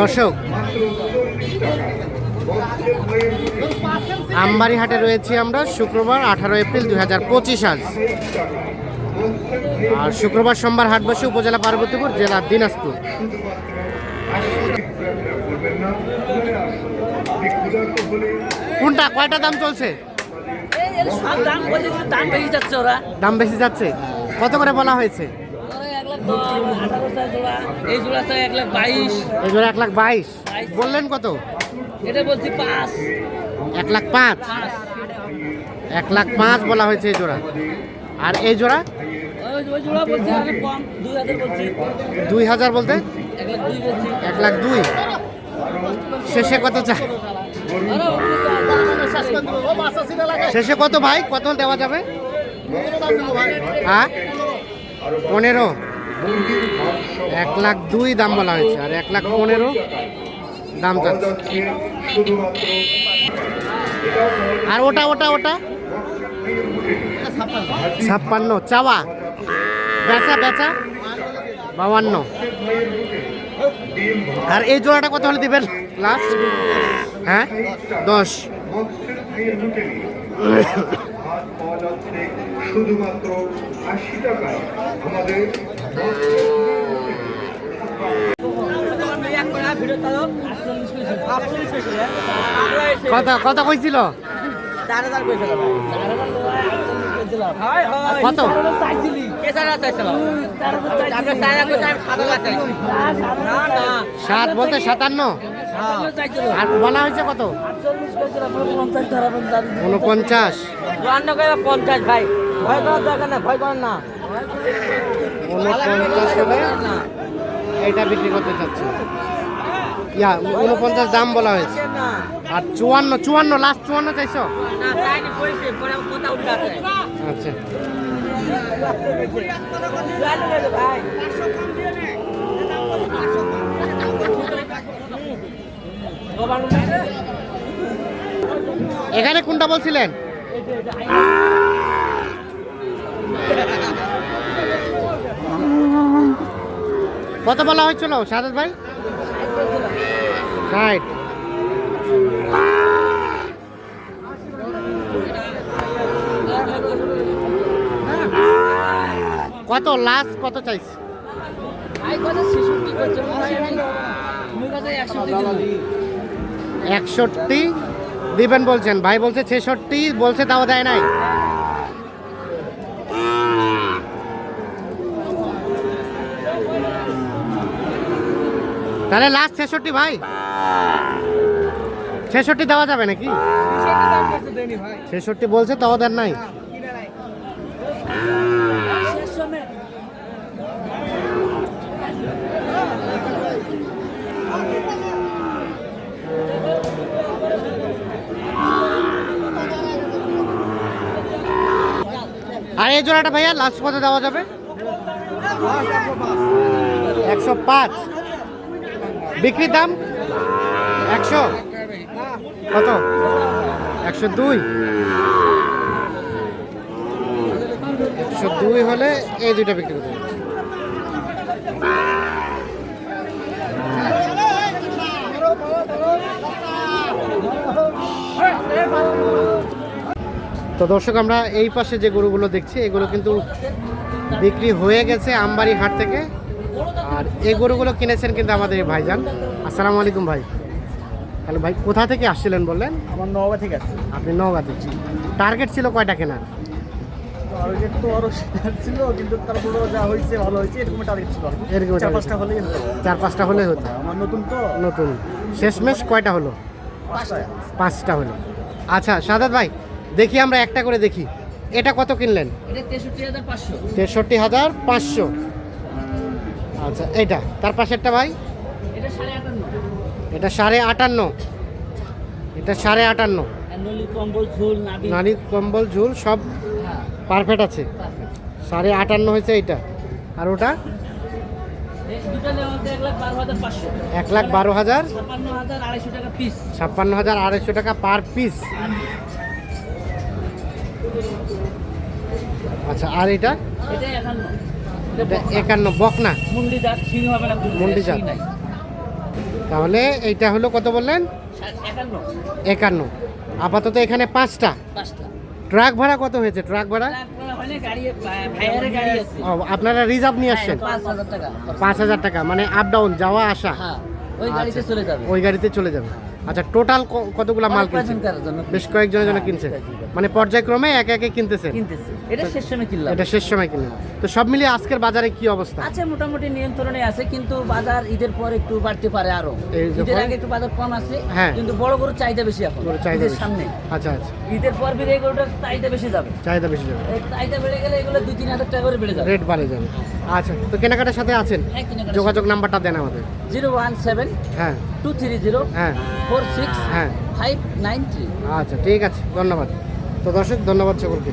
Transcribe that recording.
দর্শক আমবাড়ি হাটে রয়েছি আমরা শুক্রবার আঠারো এপ্রিল দুই হাজার পঁচিশ আজ। আর শুক্রবার সোমবার হাট বসে উপজেলা পার্বতীপুর জেলা দিনাজপুর। কোনটা কয়টা দাম চলছে? দাম দাম বেশি যাচ্ছে দাম বেশি যাচ্ছে। কত করে বলা হয়েছে? এক লাখ আঠারো জোড়া এই জোড়া চাই এক লাখ বাইশ। এই জোড়া এক লাখ বাইশ। বললেন কত? এটা বলছি পাঁচ। এক লাখ পাঁচ? এক লাখ পাঁচ বলা হয়েছে এই জোড়া। আর এই জোড়া? দুই হাজার বলতে? এক লাখ দুই শেষে কত চা শেষে কত ভাই? কত দেওয়া যাবে? হ্যাঁ? পনেরো। এক লাখ দুই দাম বলা হয়েছে, আর এক লাখ পনেরো দাম যাচ্ছে আর ওটা ওটা ওটা? ছাপ্পান্ন, চাওয়া। বেচা বেচা। বাবান্ন আর এই জোড়াটা কত হলে দিবেন? লাস্ট হ্যাঁ? দশ। শুধুমাত্র আশি টাকায় আমাদের কত কত কইছিল? সাত বলতে সাতান্ন? আর বলা হয়েছে কত? উনপঞ্চাশ। পঞ্চাশ, ভাই। ভয় করার দরকার না ভয় করেন না। উনপঞ্চাশ হলে এটা বিক্রি করতে চাচ্ছে। ইয়া উনপঞ্চাশ দাম বলা হয়েছে। আর চুয়ান্ন চুয়ান্ন লাস্ট চুয়ান্ন চাইছো? আচ্ছা। এখানে কোনটা বলছিলেন? কত বলা হয়েছিল সাদাত ভাই? ষাট। কত লাস্ট কত দিবি একষট্টি। দিবেন বলছেন, ভাই বলছে ছেষট্টি, বলছে তাও দেয় নাই। তাহলে লাস্ট ছেষট্টি ভাই। ছেষট্টি দেওয়া যাবে নাকি? ছেষট্টি বলছে, তাও দেন নাই। আর এই জোড়াটা ভাইয়া লাস্ট কত দেওয়া যাবে? একশো পাঁচ। বিক্রির দাম? একশো। কত? একশো দুই। একশো দুই হলে এই দুইটা বিক্রি করতে তো দর্শক, আমরা এই পাশে যে গরুগুলো দেখছি, এগুলো কিন্তু বিক্রি হয়ে গেছে আমবাড়ি হাট থেকে। আর এই গরুগুলো কিনেছেন কিন্তু আমাদের এই ভাইজান। আসসালামু আলাইকুম ভাই। তাহলে ভাই কোথা থেকে আসছিলেন বললেন? আমার নওয়া থেকে আসছে। আপনি নওগাঁ থেকে। টার্গেট ছিল কয়টা কেনার? টার্গেট তো আরও ছিল কিন্তু তারপরে যা হয়েছে ভালো হয়েছে এরকম টার্গেট ছিল। এরকম চার পাঁচটা হলেই হতো। চার পাঁচটা হলে হতো। আমার নতুন তো। নতুন। শেষমেশ কয়টা হলো? পাঁচটা। পাঁচটা হলো। আচ্ছা সাদাত ভাই দেখি আমরা একটা করে দেখি। এটা কত কিনলেন? তেষট্টি হাজার পাঁচশো। আচ্ছা এইটা তার পাশেরটা ভাই? এটা সাড়ে আটান্ন। এটা সাড়ে আটান্ন। নারী কম্বল ঝুল সব হ্যাঁ। পারফেক্ট আছে। সাড়ে আটান্ন হয়েছে এইটা। আর ওটা? এক লাখ বারো হাজার ছাপ্পান্ন হাজার আড়াইশো টাকা পার পিস আচ্ছা আর এটা একান্ন বকনা। জাত না মুন্ডি জাত। তাহলে এইটা হলো কত বললেন? একান্ন। আপাতত এখানে পাঁচটা। ট্রাক ভাড়া কত হয়েছে? ট্রাক ভাড়া? আপনারা রিজার্ভ নিয়ে আসছেন? পাঁচ হাজার টাকা। মানে আপ ডাউন যাওয়া আসা। হ্যাঁ ওই গাড়িতে আচ্ছা। চলে যাবে। আচ্ছা টোটাল কতগুলা মাল কিনছেন? বেশ কয়েকজনের জন্য হ্যাঁ, কিনছেন। মানে পর্যায়ক্রমে এক একে কিনতেছেন? কিনতেছে। এটা শেষ সময় কিনলাম। এটা শেষ সময় কিনলেন। তো সব মিলিয়ে আজকের বাজারে কি অবস্থা? আছে মোটামুটি নিয়ন্ত্রণে আছে কিন্তু বাজার ঈদের পর একটু বাড়তে পারে আরও। ঈদের আগে একটু বাজার কম আছে হ্যাঁ। কিন্তু বড় গরুর চাহিদা বেশি এখন। ঈদের সামনে। আচ্ছা আচ্ছা। ঈদের পর বেড়ে গরুটার চাহিদা বেশি যাবে। চাহিদা বেশি যাবে। চাহিদা বেড়ে গেলে এগুলো দুই তিন হাজার টাকা করে বেড়ে যাবে। রেট বাড়ে যাবে। আচ্ছা তো কেনাকাটার সাথে আছেন? হ্যাঁ, যোগাযোগ নাম্বারটা দেন আমাদের। জিরো ওয়ান সেভেন হ্যাঁ। টু থ্রি জিরো হ্যাঁ। ফোর সিক্স হ্যাঁ। Five nine three. আচ্ছা ঠিক আছে ধন্যবাদ। তো দর্শক ধন্যবাদ সকলকে।